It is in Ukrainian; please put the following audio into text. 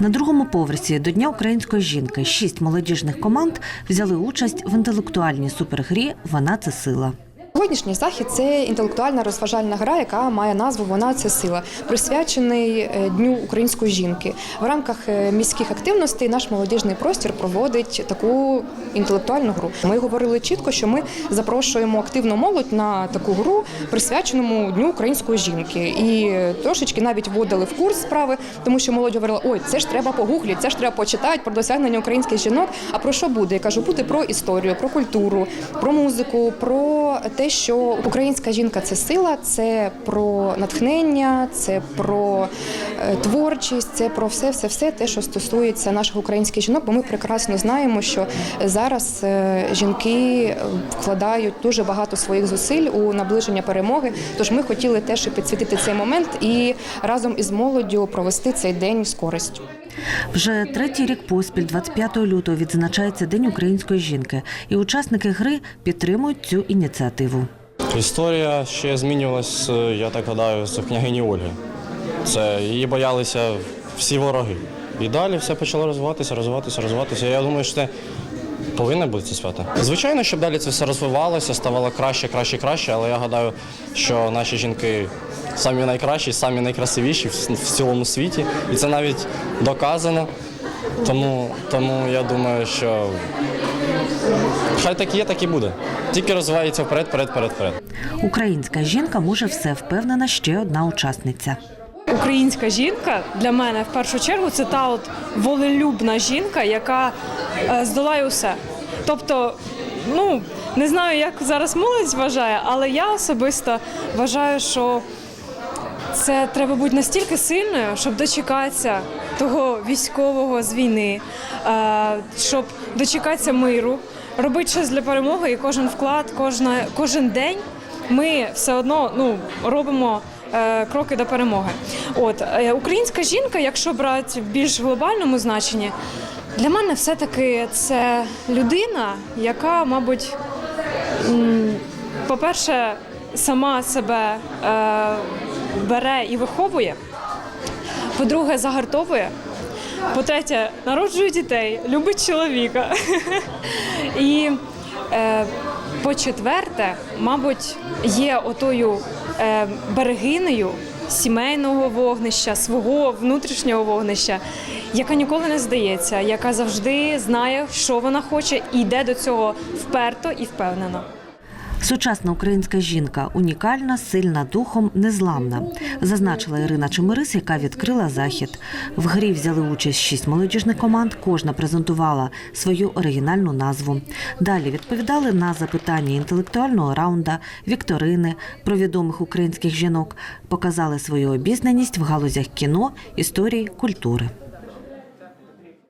На другому поверсі до Дня української жінки шість молодіжних команд взяли участь в інтелектуальній супергрі Вона це сила. Сьогоднішній захід це інтелектуальна розважальна гра, яка має назву Вона це сила, присвячений е, Дню української жінки. В рамках е, міських активностей наш молодіжний простір проводить таку інтелектуальну гру. Ми говорили чітко, що ми запрошуємо активну молодь на таку гру, присвяченому Дню української жінки. І трошечки навіть вводили в курс справи, тому що молодь говорила: ой, це ж треба погуглити, це ж треба почитати про досягнення українських жінок. А про що буде? Я кажу, буде про історію, про культуру, про музику, про те, що українська жінка це сила, це про натхнення, це про е, творчість, це про все, все, все те, що стосується наших українських жінок. Бо ми прекрасно знаємо, що зараз е, жінки е, вкладають дуже багато своїх зусиль у наближення перемоги. Тож ми хотіли теж і підсвітити цей момент і разом із молоддю провести цей день з користю. Вже третій рік поспіль, 25 лютого, відзначається День української жінки, і учасники гри підтримують цю ініціативу. Історія ще змінювалась, е, я так гадаю, з княгині Ольги. Це її боялися всі вороги. І далі все почало розвиватися, розвиватися, розвиватися. Я думаю, що це повинно бути це свято. Звичайно, щоб далі це все розвивалося, ставало краще, краще, краще, але я гадаю, що наші жінки самі найкращі, самі найкрасивіші в цілому світі. І це навіть доказано. Тому, тому я думаю, що хай так є, так і буде. Тільки розвивається вперед, вперед, вперед, вперед. Українська жінка може все, впевнена ще одна учасниця. Українська жінка для мене в першу чергу це та от волелюбна жінка, яка е, здолає усе. Тобто, ну не знаю, як зараз молодь вважає, але я особисто вважаю, що це треба бути настільки сильною, щоб дочекатися того військового з війни, е, щоб дочекатися миру, робити щось для перемоги, і кожен вклад, кожна, кожен день ми все одно ну, робимо кроки до перемоги. От е, українська жінка, якщо брати в більш глобальному значенні, для мене все-таки це людина, яка, мабуть, по-перше, сама себе е, бере і виховує. По-друге, загартовує. По-третє, народжує дітей, любить чоловіка. І е, по-четверте, мабуть, є отою е, берегинею сімейного вогнища, свого внутрішнього вогнища, яка ніколи не здається, яка завжди знає, що вона хоче, і йде до цього вперто і впевнено. Сучасна українська жінка унікальна, сильна духом, незламна, зазначила Ірина Чемерис, яка відкрила захід. В грі взяли участь шість молодіжних команд. Кожна презентувала свою оригінальну назву. Далі відповідали на запитання інтелектуального раунда, вікторини про відомих українських жінок, показали свою обізнаність в галузях кіно, історії, культури.